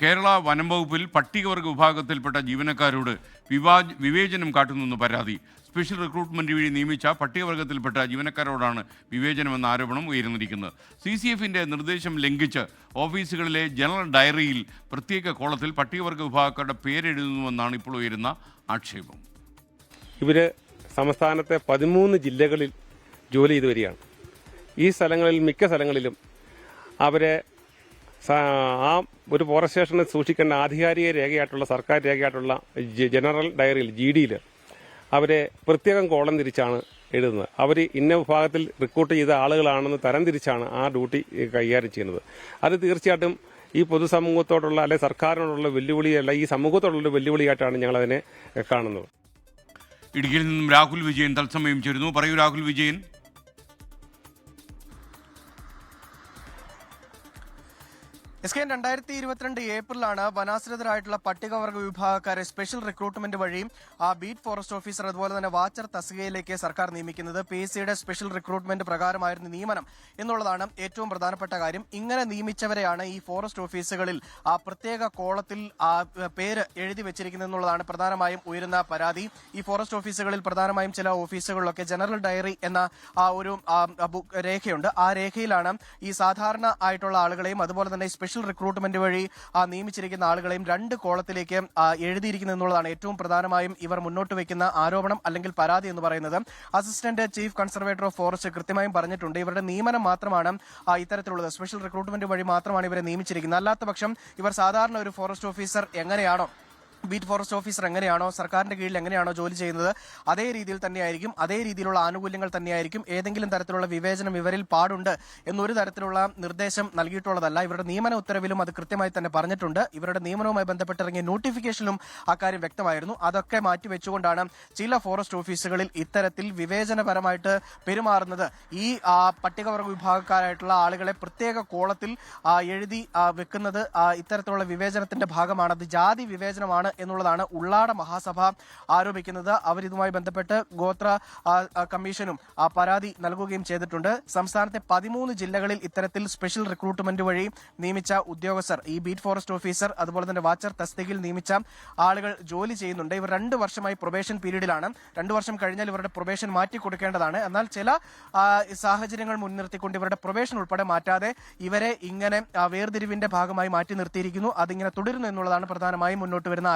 കേരള വനം വകുപ്പിൽ പട്ടികവർഗ വിഭാഗത്തിൽപ്പെട്ട ജീവനക്കാരോട് വിവാ വിവേചനം കാട്ടുന്നുവെന്ന് പരാതി. സ്പെഷ്യൽ റിക്രൂട്ട്മെന്റ് വഴി നിയമിച്ച പട്ടികവർഗത്തിൽപ്പെട്ട ജീവനക്കാരോടാണ് വിവേചനമെന്ന ആരോപണം ഉയർന്നിരിക്കുന്നത്. സി സി നിർദ്ദേശം ലംഘിച്ച് ഓഫീസുകളിലെ ജനറൽ ഡയറിയിൽ പ്രത്യേക കോളത്തിൽ പട്ടികവർഗ വിഭാഗക്കാരുടെ പേരെഴുതുന്നുവെന്നാണ് ഇപ്പോൾ ഉയരുന്ന ആക്ഷേപം. ഇവർ സംസ്ഥാനത്തെ പതിമൂന്ന് ജില്ലകളിൽ ജോലി ചെയ്തു വരികയാണ് ഈ സ്ഥലങ്ങളിൽ മിക്ക സ്ഥലങ്ങളിലും അവരെ ആ ഒരു ഫോറസ്റ്റ് സ്റ്റേഷനിൽ സൂക്ഷിക്കേണ്ട ആധികാരിക രേഖയായിട്ടുള്ള സർക്കാർ രേഖയായിട്ടുള്ള ജനറൽ ഡയറിയിൽ ജി ഡിയിൽ അവരെ പ്രത്യേകം കോളം തിരിച്ചാണ് എഴുതുന്നത്. അവർ ഇന്ന വിഭാഗത്തിൽ റിക്രൂട്ട് ചെയ്ത ആളുകളാണെന്ന് തരം തിരിച്ചാണ് ആ ഡ്യൂട്ടി കൈകാര്യം ചെയ്യുന്നത്. അത് തീർച്ചയായിട്ടും ഈ പൊതുസമൂഹത്തോടുള്ള അല്ലെ സർക്കാരിനോടുള്ള വെല്ലുവിളിയല്ല ഈ സമൂഹത്തോടുള്ള വെല്ലുവിളിയായിട്ടാണ് ഞങ്ങൾ അതിനെ കാണുന്നത്. ഇടുക്കിയിൽ നിന്നും രാഹുൽ വിജയൻ തത്സമയം ചേരുന്നു. പറയൂ രാഹുൽ വിജയൻ. എസ് കെ രണ്ടായിരത്തി ഇരുപത്തിരണ്ട് ഏപ്രിലാണ് വനാശ്രിതരായിട്ടുള്ള പട്ടികവർഗ വിഭാഗക്കാരെ സ്പെഷ്യൽ റിക്രൂട്ട്മെന്റ് വഴി ആ ബീറ്റ് ഫോറസ്റ്റ് ഓഫീസർ അതുപോലെ തന്നെ വാച്ചർ തസ്തികയിലേക്ക് സർക്കാർ നിയമിക്കുന്നത്. പി സിയുടെ സ്പെഷ്യൽ റിക്രൂട്ട്മെന്റ് പ്രകാരമായിരുന്നു നിയമനം എന്നുള്ളതാണ് ഏറ്റവും പ്രധാനപ്പെട്ട കാര്യം. ഇങ്ങനെ നിയമിച്ചവരെയാണ് ഈ ഫോറസ്റ്റ് ഓഫീസുകളിൽ ആ പ്രത്യേക കോളത്തിൽ ആ പേര് എഴുതി വെച്ചിരിക്കുന്നത് എന്നുള്ളതാണ് പ്രധാനമായും ഉയരുന്ന പരാതി. ഈ ഫോറസ്റ്റ് ഓഫീസുകളിൽ പ്രധാനമായും ചില ഓഫീസുകളിലൊക്കെ ജനറൽ ഡയറി എന്ന ആ ഒരു രേഖയുണ്ട്. ആ രേഖയിലാണ് ഈ സാധാരണ ആയിട്ടുള്ള ആളുകളെയും അതുപോലെ തന്നെ സ്പെഷ്യൽ റിക്രൂട്ട്മെന്റ് വഴി നിയമിച്ചിരിക്കുന്ന ആളുകളെയും രണ്ട് കോളത്തിലേക്ക് എഴുതിയിരിക്കുന്നു എഴുതിയിരിക്കുന്നത് എന്നുള്ളതാണ് ഏറ്റവും പ്രധാനമായും ഇവർ മുന്നോട്ട് വെക്കുന്ന ആരോപണം അല്ലെങ്കിൽ പരാതി എന്ന് പറയുന്നത്. Assistant chief conservator of forest കൃത്യമായും പറഞ്ഞിട്ടുണ്ട്. ഇവരുടെ നിയമനം മാത്രമാണ് ഇത്തരത്തിലുള്ളത്. സ്പെഷ്യൽ റിക്രൂട്ട്മെന്റ് വഴി മാത്രമാണ് ഇവരെ നിയമിച്ചിരിക്കുന്നത്. അല്ലാത്ത ഇവർ സാധാരണ ഒരു ഫോറസ്റ്റ് ഓഫീസർ എങ്ങനെയാണോ ബീറ്റ് ഫോറസ്റ്റ് ഓഫീസർ എങ്ങനെയാണോ സർക്കാരിന്റെ കീഴിൽ എങ്ങനെയാണോ ജോലി ചെയ്യുന്നത് അതേ രീതിയിൽ തന്നെയായിരിക്കും അതേ രീതിയിലുള്ള ആനുകൂല്യങ്ങൾ തന്നെയായിരിക്കും ഏതെങ്കിലും തരത്തിലുള്ള വിവേചനം ഇവരിൽ പാടുണ്ട് എന്നൊരു തരത്തിലുള്ള നിർദ്ദേശം നൽകിയിട്ടുള്ളതല്ല. ഇവരുടെ നിയമന ഉത്തരവിലും അത് കൃത്യമായി തന്നെ പറഞ്ഞിട്ടുണ്ട്. ഇവരുടെ നിയമനവുമായി ബന്ധപ്പെട്ടിറങ്ങിയ നോട്ടിഫിക്കേഷനിലും അക്കാര്യം വ്യക്തമായിരുന്നു. അതൊക്കെ മാറ്റിവെച്ചുകൊണ്ടാണ് ചില ഫോറസ്റ്റ് ഓഫീസുകളിൽ ഇത്തരത്തിൽ വിവേചനപരമായിട്ട് പെരുമാറുന്നത്. ഈ പട്ടികവർഗ വിഭാഗക്കാരായിട്ടുള്ള ആളുകളെ പ്രത്യേക കോളത്തിൽ എഴുതി വെക്കുന്നത് ഇത്തരത്തിലുള്ള വിവേചനത്തിന്റെ ഭാഗമാണ്. അത് ജാതി വിവേചനമാണ് എന്നുള്ളതാണ് ഉള്ളാട മഹാസഭ ആരോപിക്കുന്നത്. അവരിതുമായി ബന്ധപ്പെട്ട് ഗോത്ര കമ്മീഷനും പരാതി നൽകുകയും ചെയ്തിട്ടുണ്ട്. സംസ്ഥാനത്തെ പതിമൂന്ന് ജില്ലകളിൽ ഇത്തരത്തിൽ സ്പെഷ്യൽ റിക്രൂട്ട്മെന്റ് വഴി നിയമിച്ച ഉദ്യോഗസ്ഥർ ഈ ബീറ്റ് ഫോറസ്റ്റ് ഓഫീസർ അതുപോലെ തന്നെ വാച്ചർ തസ്തികയിൽ നിയമിച്ച ആളുകൾ ജോലി ചെയ്യുന്നുണ്ട്. ഇവർ രണ്ട് വർഷമായി പ്രൊബേഷൻ പീരീഡിലാണ്. രണ്ട് വർഷം കഴിഞ്ഞാൽ ഇവരുടെ പ്രൊബേഷൻ മാറ്റി കൊടുക്കേണ്ടതാണ്. എന്നാൽ ചില സാഹചര്യങ്ങൾ മുൻനിർത്തിക്കൊണ്ട് ഇവരുടെ പ്രൊബേഷൻ ഉൾപ്പെടെ മാറ്റാതെ ഇവരെ ഇങ്ങനെ വേർതിരിവിന്റെ ഭാഗമായി മാറ്റി നിർത്തിയിരിക്കുന്നു. അതിങ്ങനെ തുടരുന്നു എന്നുള്ളതാണ് പ്രധാനമായും മുന്നോട്ട് വരുന്ന